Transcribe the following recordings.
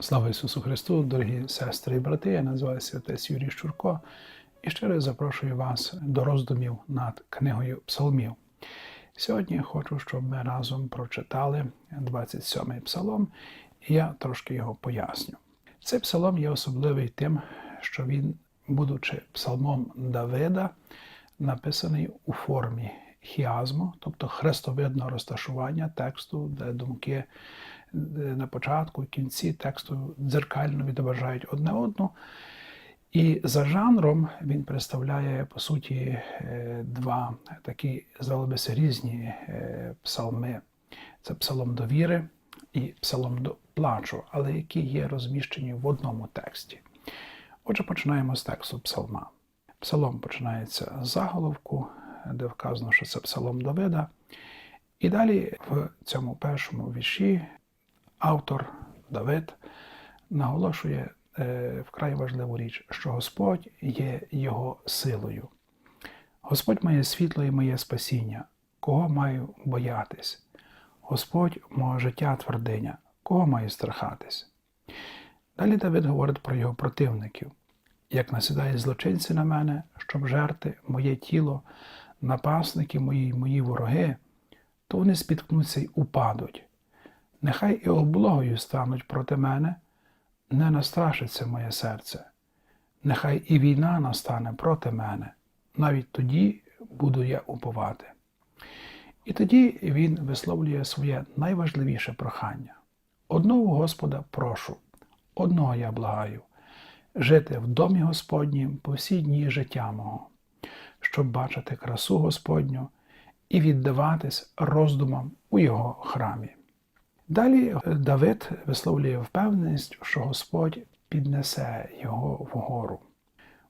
Слава Ісусу Христу, дорогі сестри і брати, я називаюся отець Юрій Щурко і ще раз запрошую вас до роздумів над книгою Псалмів. Сьогодні я хочу, щоб ми разом прочитали 27-й псалом, і я трошки його поясню. Цей псалом є особливий тим, що він, будучи псалмом Давида, написаний у формі хіазму, тобто хрестовидного розташування тексту, де думки на початку і кінці тексту дзеркально відображають одне одну. І за жанром він представляє, по суті, е, два такі, здавалося, різні е, псалми. Це псалом довіри і псалом до плачу, але які є розміщені в одному тексті. Отже, починаємо з тексту псалма. Псалом починається з заголовку, де вказано, що це псалом Давида. І далі в цьому першому вірші автор Давид наголошує е, вкрай важливу річ, що Господь є його силою. Господь моє світло і моє спасіння, кого маю боятись? Господь моє життя твердиня, кого маю страхатись? Далі Давид говорить про його противників. Як насідають злочинці на мене, щоб жерти моє тіло, напасники мої мої вороги, то вони спіткнуться й упадуть. Нехай і облогою стануть проти мене, не настрашиться моє серце. Нехай і війна настане проти мене, навіть тоді буду я уповати. І тоді він висловлює своє найважливіше прохання. Одного Господа прошу, одного я благаю, жити в домі Господнім по всі дні життя мого, щоб бачити красу Господню і віддаватись роздумам у його храмі. Далі Давид висловлює впевненість, що Господь піднесе його вгору,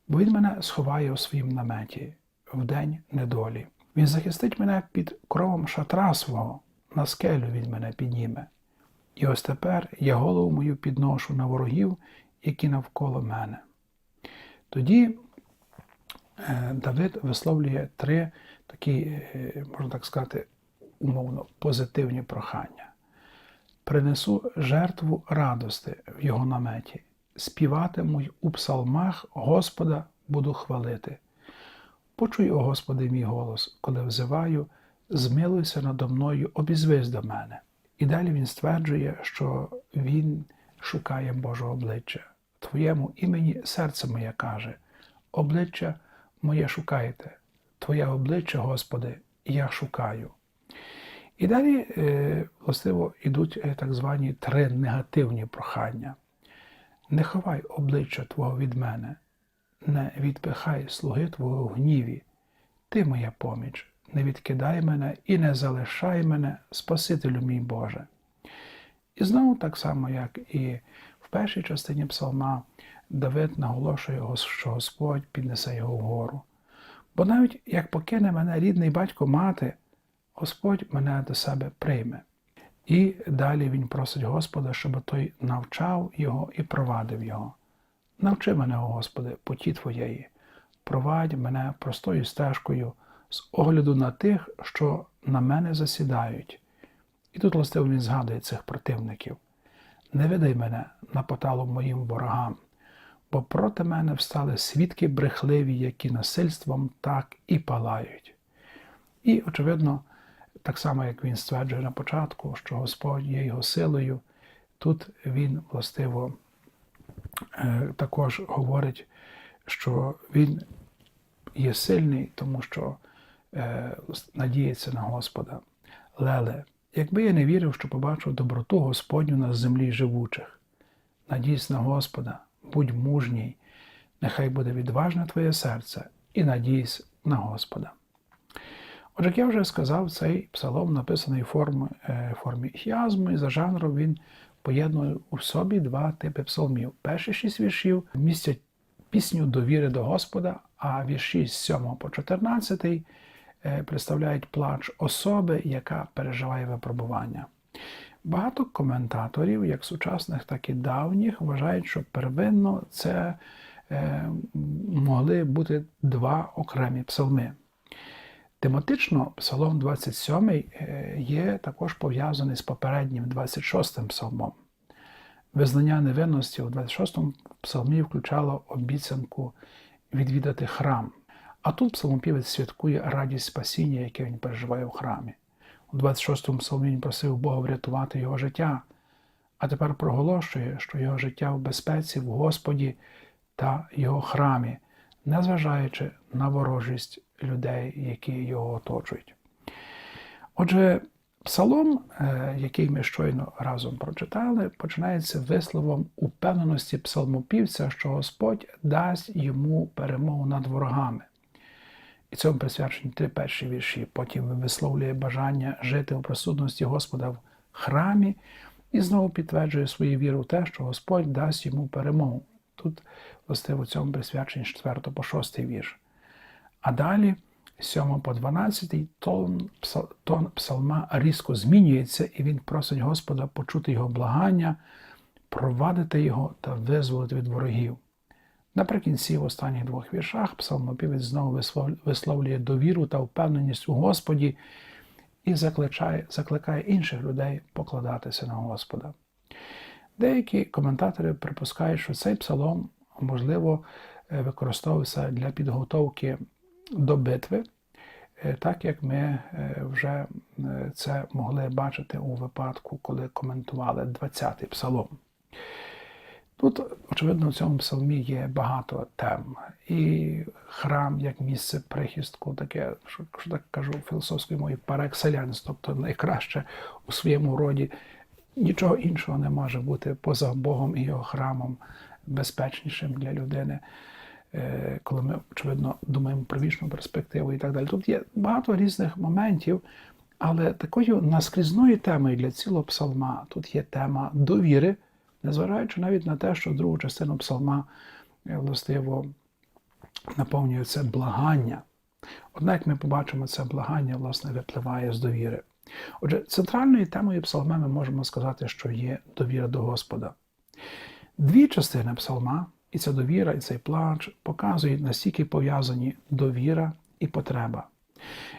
бо він мене сховає у своїм наметі в день недолі. Він захистить мене під кровом шатра свого, на скелю він мене підніме. І ось тепер я голову мою підношу на ворогів, які навколо мене. Тоді е, Давид висловлює три такі, е, можна так сказати, умовно позитивні прохання принесу жертву радости в його наметі, співатиму й у псалмах Господа буду хвалити. Почуй, о Господи, мій голос, коли взиваю, змилуйся надо мною, обізвись до мене. І далі він стверджує, що він шукає Божого обличчя. Твоєму імені серце моє каже, обличчя моє шукайте, Твоє обличчя, Господи, я шукаю. І далі, е, властиво, йдуть е, так звані три негативні прохання. Не ховай обличчя Твого від мене, не відпихай слуги Твого в гніві, Ти моя поміч, не відкидай мене і не залишай мене, Спасителю мій Боже. І знову так само, як і в першій частині псалма, Давид наголошує, що Господь піднесе його вгору. Бо навіть як покине мене рідний батько мати, Господь мене до себе прийме. І далі він просить Господа, щоб той навчав його і провадив його. Навчи мене, о Господи, поті Твоєї, провадь мене простою стежкою з огляду на тих, що на мене засідають. І тут властиво він згадує цих противників. Не видай мене на поталу моїм ворогам, бо проти мене встали свідки брехливі, які насильством так і палають. І, очевидно, так само, як він стверджує на початку, що Господь є його силою, тут він властиво е, також говорить, що він є сильний, тому що е, надіється на Господа. Леле, якби я не вірив, що побачив доброту Господню на землі живучих, надійсь на Господа, будь мужній, нехай буде відважне твоє серце і надійсь на Господа. Отже, як я вже сказав, цей псалом написаний в формі, е, формі хіазму, і за жанром він поєднує у собі два типи псалмів. Перші шість віршів містять пісню довіри до Господа, а вірші з 7 по 14 е, представляють плач особи, яка переживає випробування. Багато коментаторів, як сучасних, так і давніх, вважають, що первинно це е, могли бути два окремі псалми. Тематично Псалом 27 е, є також пов'язаний з попереднім 26 м псалмом. Визнання невинності у 26-му псалмі включало обіцянку відвідати храм. А тут псалмопівець святкує радість спасіння, яке він переживає у храмі. У 26-му псалмі він просив Бога врятувати його життя, а тепер проголошує, що його життя в безпеці в Господі та його храмі, незважаючи на ворожість людей, які його оточують. Отже, псалом, е, який ми щойно разом прочитали, починається висловом упевненості псалмопівця, що Господь дасть йому перемогу над ворогами. І цьому присвячені три перші вірші. Потім висловлює бажання жити у присутності Господа в храмі і знову підтверджує свою віру в те, що Господь дасть йому перемогу. Тут, власне, у цьому присвячені з 4 по 6 вірш. А далі, 7 по 12, тон, тон псалма різко змінюється, і він просить Господа почути його благання, провадити його та визволити від ворогів. Наприкінці, в останніх двох віршах, псалмопівець знову висловлює довіру та впевненість у Господі і закликає, закликає інших людей покладатися на Господа. Деякі коментатори припускають, що цей псалом, можливо, е, використовувався для підготовки до битви, е, так як ми е, вже це могли бачити у випадку, коли коментували 20-й псалом. Тут, очевидно, в цьому псалмі є багато тем. І храм як місце прихистку, таке, що, так кажу, філософською мовою парекселянс, тобто найкраще у своєму роді. Нічого іншого не може бути поза Богом і його храмом безпечнішим для людини, е, коли ми, очевидно, думаємо про вічну перспективу і так далі. Тут є багато різних моментів, але такою наскрізною темою для цілого псалма тут є тема довіри незважаючи навіть на те, що другу частину псалма е, властиво наповнює це благання. Однак ми побачимо, це благання власне випливає з довіри. Отже, центральною темою псалма ми можемо сказати, що є довіра до Господа. Дві частини псалма, і ця довіра, і цей плач, показують, настільки пов'язані довіра і потреба.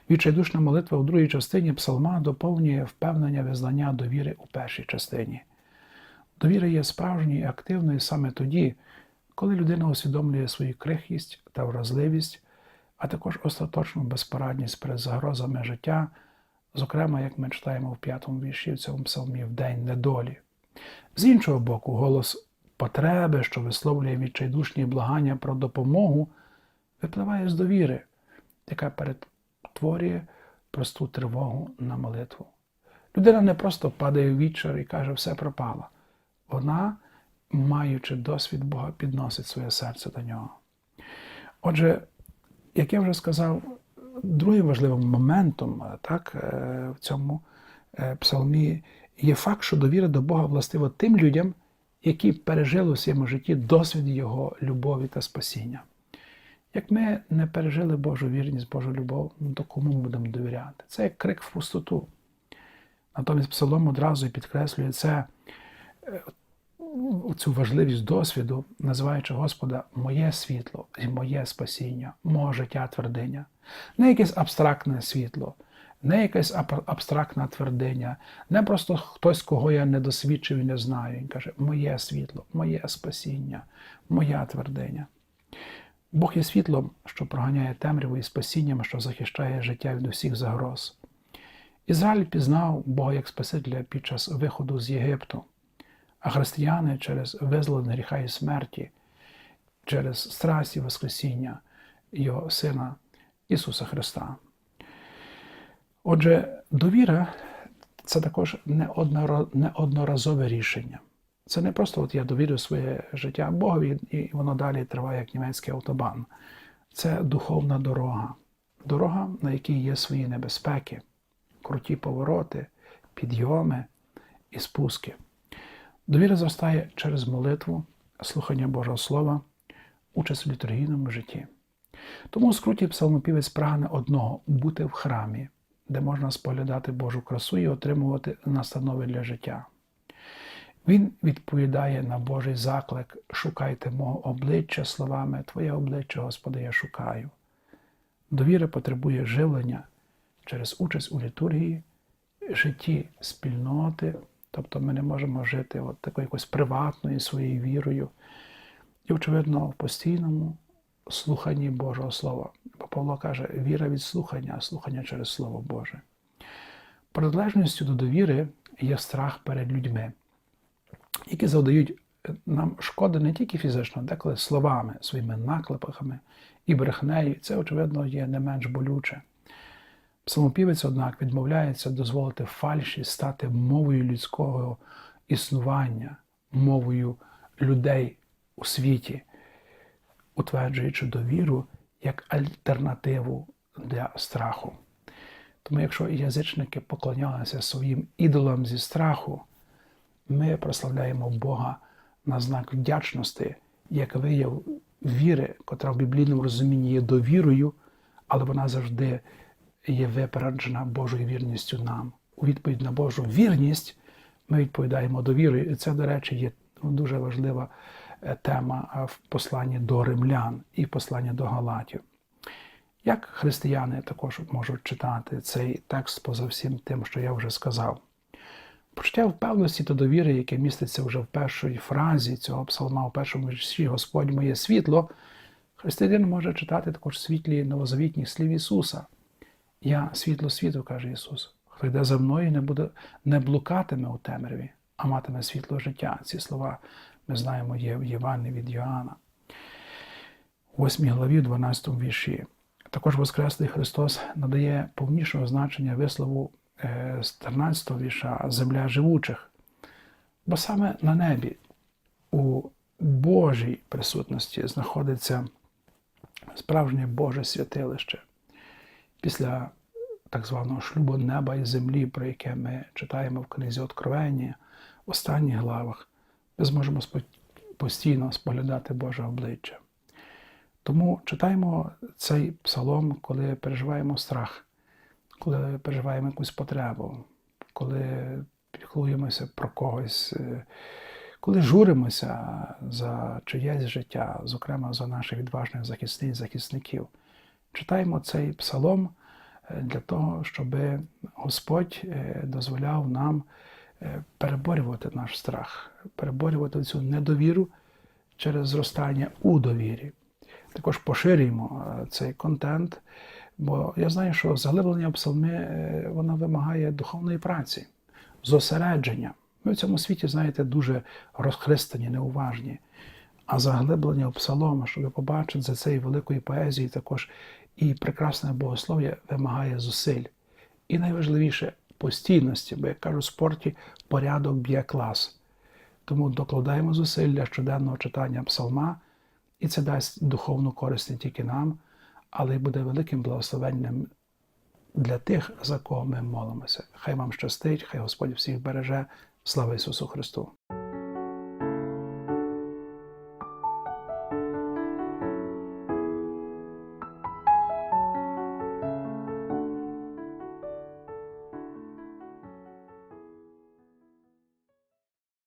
Відчайдушна молитва у другій частині псалма доповнює впевнення визнання довіри у першій частині. Довіра є справжньою і активною саме тоді, коли людина усвідомлює свою крихкість та вразливість, а також остаточну безпорадність перед загрозами життя, зокрема, як ми читаємо в п'ятому вірші в цьому псалмі в день недолі. З іншого боку, голос потреби, що висловлює відчайдушні благання про допомогу, випливає з довіри, яка перетворює просту тривогу на молитву. Людина не просто падає в вічер і каже, все пропало вона, маючи досвід Бога, підносить своє серце до нього. Отже, як я вже сказав, другим важливим моментом так, е, в цьому е, псалмі є факт, що довіра до Бога властива тим людям, які пережили у своєму житті досвід Його любові та спасіння. Як ми не пережили Божу вірність, Божу любов, ну то кому ми будемо довіряти? Це як крик в пустоту. Натомість Псалом одразу підкреслює це е, цю важливість досвіду, називаючи Господа моє світло і моє спасіння, мого життя твердиня. Не якесь абстрактне світло, не якась абстрактна твердиня, не просто хтось, кого я не досвідчив і не знаю. Він каже, моє світло, моє спасіння, моя твердиня. Бог є світлом, що проганяє темряву і спасінням, що захищає життя від усіх загроз. Ізраїль пізнав Бога як Спасителя під час виходу з Єгипту а християни через визволення гріха і смерті, через страсть і Воскресіння Його Сина Ісуса Христа. Отже, довіра це також неодноразове рішення. Це не просто от я довірю своє життя Богові, і воно далі триває як німецький автобан. Це духовна дорога, дорога, на якій є свої небезпеки, круті повороти, підйоми і спуски. Довіра зростає через молитву, слухання Божого Слова, участь в літургійному житті. Тому у скруті псалмопівець прагне одного бути в храмі, де можна споглядати Божу красу і отримувати настанови для життя. Він відповідає на Божий заклик Шукайте мого обличчя словами Твоє обличчя, Господи, я шукаю. Довіра потребує живлення через участь у літургії, житті спільноти Тобто ми не можемо жити от такою якоюсь приватною своєю вірою. І, очевидно, в постійному слуханні Божого Слова. Бо Павло каже, віра від слухання, а слухання через Слово Боже. Протилежністю до довіри є страх перед людьми, які завдають нам шкоди не тільки фізично, деколи словами, своїми наклепахами і брехнею. Це, очевидно, є не менш болюче. Псалмопівець, однак, відмовляється дозволити фальші стати мовою людського існування, мовою людей у світі, утверджуючи довіру як альтернативу для страху. Тому, якщо язичники поклонялися своїм ідолам зі страху, ми прославляємо Бога на знак вдячності, як вияв віри, котра в біблійному розумінні є довірою, але вона завжди є випереджена Божою вірністю нам. У відповідь на Божу вірність ми відповідаємо довірою. І це, до речі, є дуже важлива тема в посланні до римлян і в посланні до Галатів. Як християни також можуть читати цей текст поза всім тим, що я вже сказав? Почуття впевненості та довіри, яке міститься вже в першій фразі цього псалма, у першому вірші Господь моє світло, християнин може читати також світлі новозавітніх слів Ісуса. Я світло світу, каже Ісус. Хто йде за мною, не буде не блукатиме у темряві, а матиме світло життя. Ці слова ми знаємо є в Євангелії від Йоанна. У 8 главі, 12 вірші. Також Воскреслий Христос надає повнішого значення вислову е, з 13 вірша земля живучих. Бо саме на небі у Божій присутності знаходиться справжнє Боже святилище. Після так званого шлюбу неба і землі, про яке ми читаємо в книзі Откровення, в останніх главах, ми зможемо постійно споглядати Боже обличчя. Тому читаємо цей псалом, коли переживаємо страх, коли переживаємо якусь потребу, коли піклуємося про когось, коли журимося за чиєсь життя, зокрема за наших відважних захисниць, захисників. Читаємо цей псалом для того, щоб Господь дозволяв нам переборювати наш страх, переборювати цю недовіру через зростання у довірі. Також поширюємо цей контент, бо я знаю, що заглиблення псалми воно вимагає духовної праці, зосередження. Ми в цьому світі, знаєте, дуже розхристані, неуважні. А заглиблення в псалом, щоб побачити за цією великою поезією, також і прекрасне богослов'я вимагає зусиль. І найважливіше постійності, бо як кажуть, в спорті порядок б'є клас. Тому докладаємо зусилля щоденного читання псалма, і це дасть духовну користь не тільки нам, але й буде великим благословенням для тих, за кого ми молимося. Хай вам щастить, хай Господь всіх береже. Слава Ісусу Христу!